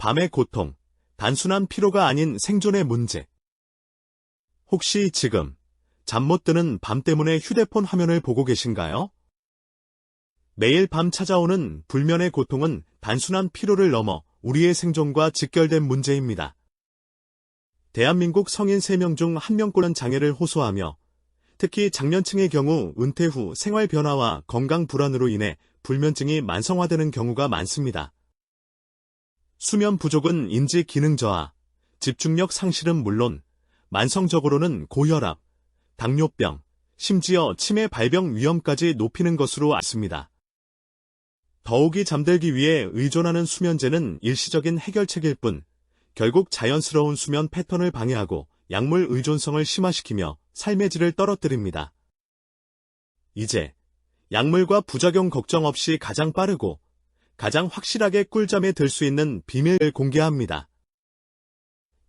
밤의 고통, 단순한 피로가 아닌 생존의 문제. 혹시 지금 잠 못 드는 밤 때문에 휴대폰 화면을 보고 계신가요? 매일 밤 찾아오는 불면의 고통은 단순한 피로를 넘어 우리의 생존과 직결된 문제입니다. 대한민국 성인 3명 중 1명꼴은 장애를 호소하며 특히 장년층의 경우 은퇴 후 생활 변화와 건강 불안으로 인해 불면증이 만성화되는 경우가 많습니다. 수면 부족은 인지 기능 저하, 집중력 상실은 물론 만성적으로는 고혈압, 당뇨병, 심지어 치매 발병 위험까지 높이는 것으로 알습니다. 더욱이 잠들기 위해 의존하는 수면제는 일시적인 해결책일 뿐 결국 자연스러운 수면 패턴을 방해하고 약물 의존성을 심화시키며 삶의 질을 떨어뜨립니다. 이제 약물과 부작용 걱정 없이 가장 빠르고 가장 확실하게 꿀잠에 들 수 있는 비밀을 공개합니다.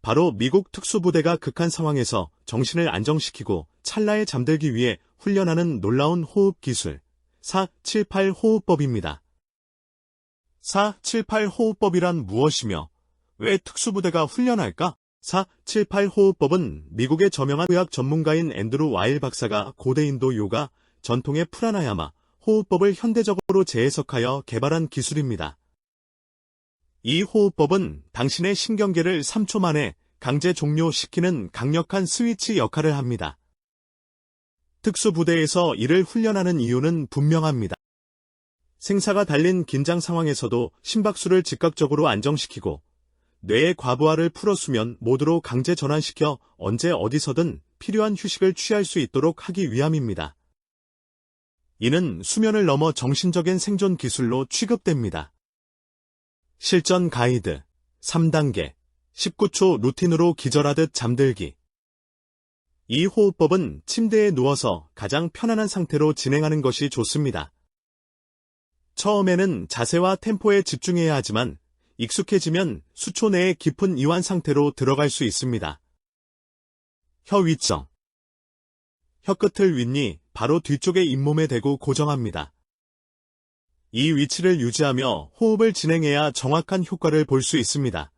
바로 미국 특수부대가 극한 상황에서 정신을 안정시키고 찰나에 잠들기 위해 훈련하는 놀라운 호흡 기술 478 호흡법입니다. 478 호흡법이란 무엇이며 왜 특수부대가 훈련할까? 478 호흡법은 미국의 저명한 의학 전문가인 앤드루 와일 박사가 고대 인도 요가 전통의 프라나야마 호흡법을 현대적으로 재해석하여 개발한 기술입니다. 이 호흡법은 당신의 신경계를 3초 만에 강제 종료시키는 강력한 스위치 역할을 합니다. 특수부대에서 이를 훈련하는 이유는 분명합니다. 생사가 달린 긴장 상황에서도 심박수를 즉각적으로 안정시키고 뇌의 과부하를 풀어수면 모드로 강제 전환시켜 언제 어디서든 필요한 휴식을 취할 수 있도록 하기 위함입니다. 이는 수면을 넘어 정신적인 생존 기술로 취급됩니다. 실전 가이드 3단계 19초 루틴으로 기절하듯 잠들기 이 호흡법은 침대에 누워서 가장 편안한 상태로 진행하는 것이 좋습니다. 처음에는 자세와 템포에 집중해야 하지만 익숙해지면 수초 내에 깊은 이완 상태로 들어갈 수 있습니다. 혀 위정 혀끝을 윗니 바로 뒤쪽의 잇몸에 대고 고정합니다. 이 위치를 유지하며 호흡을 진행해야 정확한 효과를 볼 수 있습니다.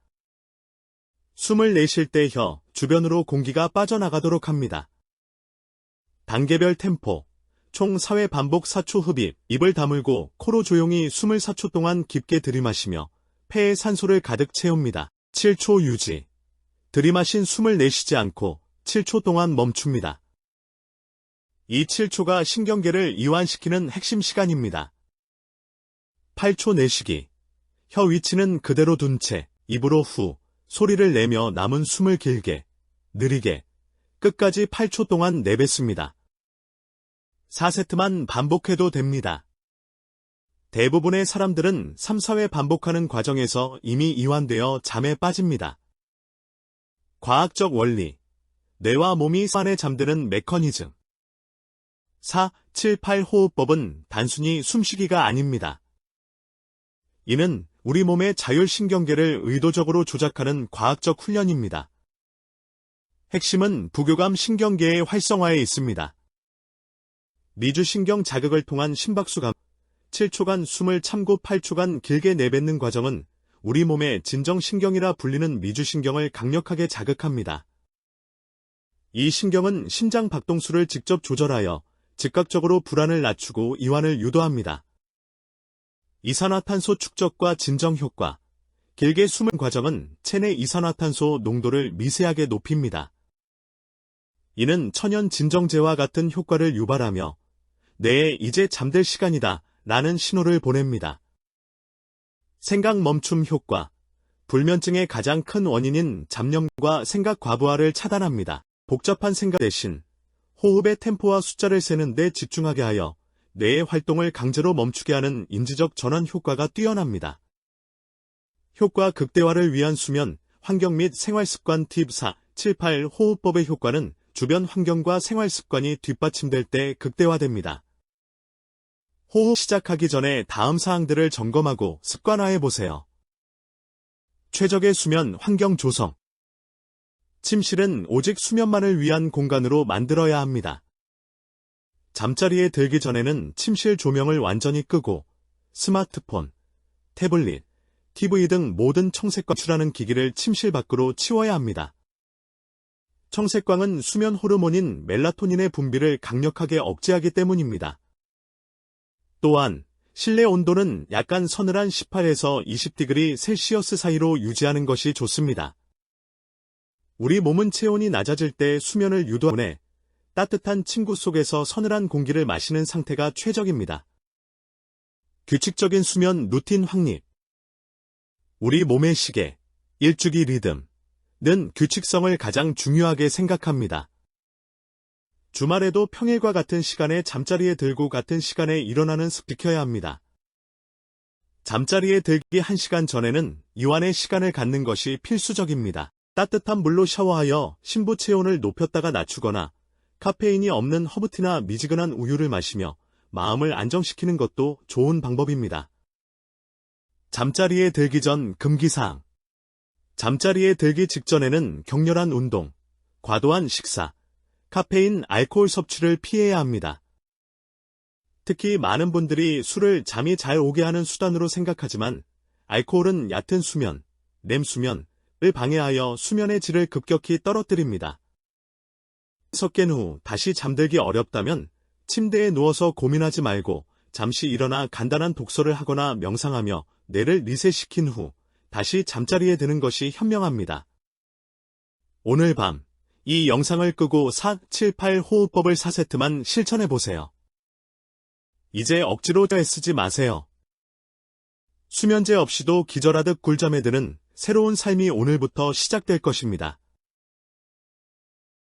숨을 내쉴 때 혀 주변으로 공기가 빠져나가도록 합니다. 단계별 템포 총 4회 반복 4초 흡입, 입을 다물고 코로 조용히 숨을 4초 동안 깊게 들이마시며 폐에 산소를 가득 채웁니다. 7초 유지. 들이마신 숨을 내쉬지 않고 7초 동안 멈춥니다. 이 7초가 신경계를 이완시키는 핵심 시간입니다. 8초 내쉬기. 혀 위치는 그대로 둔 채 입으로 후 소리를 내며 남은 숨을 길게, 느리게, 끝까지 8초 동안 내뱉습니다. 4세트만 반복해도 됩니다. 대부분의 사람들은 3, 4회 반복하는 과정에서 이미 이완되어 잠에 빠집니다. 과학적 원리 뇌와 몸이 산에 잠드는 메커니즘 4, 7, 8 호흡법은 단순히 숨쉬기가 아닙니다. 이는 우리 몸의 자율신경계를 의도적으로 조작하는 과학적 훈련입니다. 핵심은 부교감 신경계의 활성화에 있습니다. 미주신경 자극을 통한 심박수감 7초간 숨을 참고 8초간 길게 내뱉는 과정은 우리 몸의 진정신경이라 불리는 미주신경을 강력하게 자극합니다. 이 신경은 심장 박동수를 직접 조절하여 즉각적으로 불안을 낮추고 이완을 유도합니다. 이산화탄소 축적과 진정 효과 길게 숨은 과정은 체내 이산화탄소 농도를 미세하게 높입니다. 이는 천연 진정제와 같은 효과를 유발하며 뇌에 이제 잠들 시간이다 라는 신호를 보냅니다. 생각 멈춤 효과 불면증의 가장 큰 원인인 잡념과 생각 과부하를 차단합니다. 복잡한 생각 대신 호흡의 템포와 숫자를 세는 데 집중하게 하여 뇌의 활동을 강제로 멈추게 하는 인지적 전환 효과가 뛰어납니다. 효과 극대화를 위한 수면, 환경 및 생활습관 팁 4, 7, 8 호흡법의 효과는 주변 환경과 생활습관이 뒷받침될 때 극대화됩니다. 호흡 시작하기 전에 다음 사항들을 점검하고 습관화해 보세요. 최적의 수면 환경 조성. 침실은 오직 수면만을 위한 공간으로 만들어야 합니다. 잠자리에 들기 전에는 침실 조명을 완전히 끄고 스마트폰, 태블릿, TV 등 모든 청색광 추라는 기기를 침실 밖으로 치워야 합니다. 청색광은 수면 호르몬인 멜라토닌의 분비를 강력하게 억제하기 때문입니다. 또한 실내 온도는 약간 서늘한 18에서 20디그리 셀시어스 사이로 유지하는 것이 좋습니다. 우리 몸은 체온이 낮아질 때 수면을 유도하네 따뜻한 침구 속에서 서늘한 공기를 마시는 상태가 최적입니다. 규칙적인 수면 루틴 확립 우리 몸의 시계, 일주기 리듬 는 규칙성을 가장 중요하게 생각합니다. 주말에도 평일과 같은 시간에 잠자리에 들고 같은 시간에 일어나는 습지켜야 합니다. 잠자리에 들기 1시간 전에는 이완의 시간을 갖는 것이 필수적입니다. 따뜻한 물로 샤워하여 신부 체온을 높였다가 낮추거나 카페인이 없는 허브티나 미지근한 우유를 마시며 마음을 안정시키는 것도 좋은 방법입니다. 잠자리에 들기 전 금기사항 잠자리에 들기 직전에는 격렬한 운동, 과도한 식사, 카페인, 알코올 섭취를 피해야 합니다. 특히 많은 분들이 술을 잠이 잘 오게 하는 수단으로 생각하지만 알코올은 얕은 수면, 렘 수면을 방해하여 수면의 질을 급격히 떨어뜨립니다. 석깬 후 다시 잠들기 어렵다면 침대에 누워서 고민하지 말고 잠시 일어나 간단한 독서를 하거나 명상하며 뇌를 리셋시킨 후 다시 잠자리에 드는 것이 현명합니다. 오늘 밤 이 영상을 끄고 4, 7, 8 호흡법을 4세트만 실천해 보세요. 이제 억지로 애쓰지 마세요. 수면제 없이도 기절하듯 꿀잠에 드는 새로운 삶이 오늘부터 시작될 것입니다.